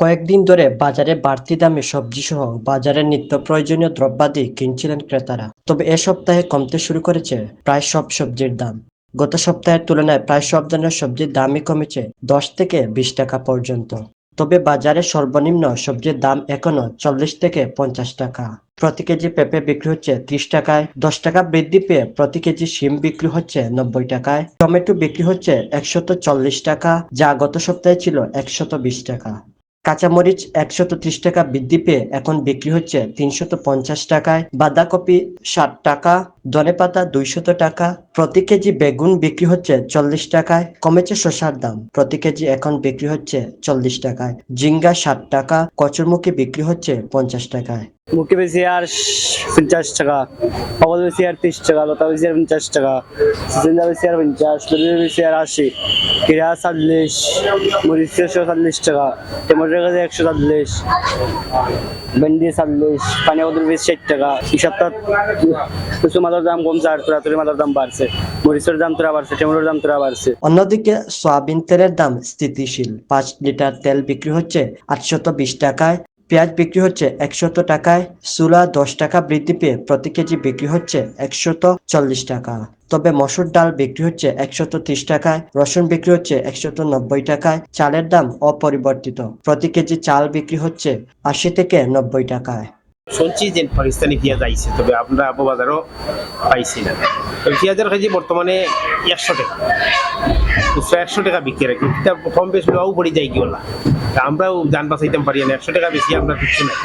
কয়েকদিন ধরে বাজারে বাড়তি দামে সবজি সহ বাজারের নিত্য প্রয়োজনীয় দ্রব্যাদি কিনছিলেন ক্রেতারা। তবে এ সপ্তাহে কমতে শুরু করেছে প্রায় সব সবজির দাম। গত সপ্তাহের তুলনায় প্রায় সব ধরনের সবজির দামই কমেছে দশ থেকে বিশ টাকা পর্যন্ত। তবে বাজারে সর্বনিম্ন সবজির দাম এখনও চল্লিশ থেকে পঞ্চাশ টাকা। প্রতি কেজি পেঁপে বিক্রি হচ্ছে ত্রিশ টাকায়। দশ টাকা বৃদ্ধি পেয়ে প্রতি কেজি শিম বিক্রি হচ্ছে নব্বই টাকায়। টমেটো বিক্রি হচ্ছে একশত চল্লিশ টাকা, যা গত সপ্তাহে ছিল একশত বিশ টাকা। কাঁচামরিচ একশত ত্রিশ টাকা বৃদ্ধি পেয়ে এখন বিক্রি হচ্ছে তিনশত পঞ্চাশ টাকায়। বাঁধাকপি ষাট টাকা ধনেপাতা দুইশত টাকা, প্রতি কেজি বেগুন বিক্রি হচ্ছে চল্লিশ টাকায়, কমেছে শসার দাম, প্রতি কেজি এখন বিক্রি হচ্ছে চল্লিশ টাকায় জিঙ্গা ষাট টাকা, কচুরমুখী বিক্রি হচ্ছে পঞ্চাশ টাকায়। মুখে বেশি আর পঞ্চাশ টাকা পাবল বেশি আর তিরিশ টাকা, লতা বেশি আর পঞ্চাশ টাকা সিজনদা বেশি আর পঞ্চাশ লবি বেশি আর আশি কিরা চল্লিশ, মরিচ একশো চল্লিশ টাকা, টমেটোর কাছে একশো চল্লিশ, ভেন্ডি চল্লিশ পানি বদল বেশি ষাট টাকা এই সপ্তাহ মাছের দাম কমছে আর তোরা মাছের দাম বাড়ছে। মরিচের দাম তোরা বাড়ছে, টমেটোর দাম তোরা বাড়ছে। অন্যদিকে সয়াবিন তেলের দাম স্থিতিশীল। পাঁচ লিটার তেল বিক্রি হচ্ছে আটশত বিশ টাকায়, পেঁয়াজ বিক্রি হচ্ছে একশত টাকায় সুলা দশ টাকা বৃদ্ধি পেয়ে প্রতি কেজি বিক্রি হচ্ছে একশত চল্লিশ টাকা। তবে মসুর ডাল বিক্রি হচ্ছে একশত ত্রিশ টাকায়, রসুন বিক্রি হচ্ছে একশত নব্বই টাকায়, চালের দাম অপরিবর্তিত। প্রতি কেজি চাল বিক্রি হচ্ছে আশি থেকে নব্বই টাকায়। শুনছি যে পাকিস্তানি পেঁয়াজ আইছে তবে আমরা বাজারও পাইছি না। পেঁয়াজের কেজি বর্তমানে একশো টাকা। একশো টাকা বিক্রি রাখি কম বেশ লও পড়ে যায় কি তা আমরাও যান বাঁচাইতাম পারি না, একশো টাকা বেশি আমরা কিছু নাই।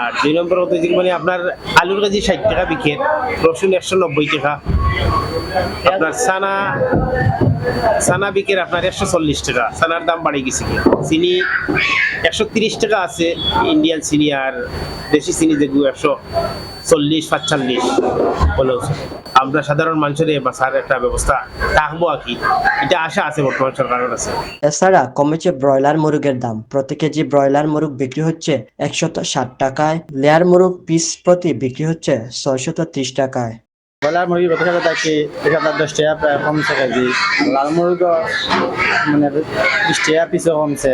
আর দুই নম্বর যে মানে আপনার আলুর কেজি ষাট টাকা বিক্রি রসুন একশো নব্বই টাকা। আপনার সানা সানা বিকের আপনার একশো চল্লিশ টাকা। সানার দাম বাড়ে গেছে কি চিনি একশো তিরিশ টাকা আছে, ইন্ডিয়ান চিনি আর দেশি চিনি যেগুলো একশো চল্লিশ, সাতচল্লিশ হলো আমরা সাধারণ মানুষের বাঁচার একটা ব্যবস্থা থাকব আর কি। এটা আশা আছে বর্তমান সরকারের কাছে। এছাড়া কমেছে ব্রয়লার মুরগের দাম। প্রতি কেজি ব্রয়লার মুরগ বিক্রি হচ্ছে একশত ষাট টাকায়। লেয়ার মুরগ পিস প্রতি বিক্রি হচ্ছে ছয়শত ত্রিশ টাকায়। ব্রয়লার মুরগি গত সপ্তাহে থাকি এই সপ্তাহ দশ টাকা প্রায় কমছে কেজি। লাল মুরগি মানে বিশ টাকা পিছু কমছে।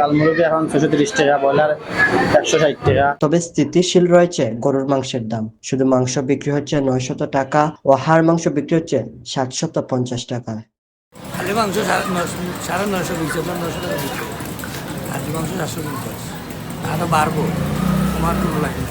লাল মুরগি এখন ছশো তিরিশ টাকা ব্রয়লার একশো ষাট টাকা। তবে স্থিতিশীল রয়েছে গরুর মাংসের দাম। শুধু মাংস বিক্রি হচ্ছে নয়শত টাকা ও হাড় মাংস বিক্রি হচ্ছে সাতশত পঞ্চাশ টাকায় মাংস সাড়ে বিশ হাজার নশো টাকা বিক্রি মাংস চারশো পঞ্চাশ। আরও বাড়বো আমার লাগে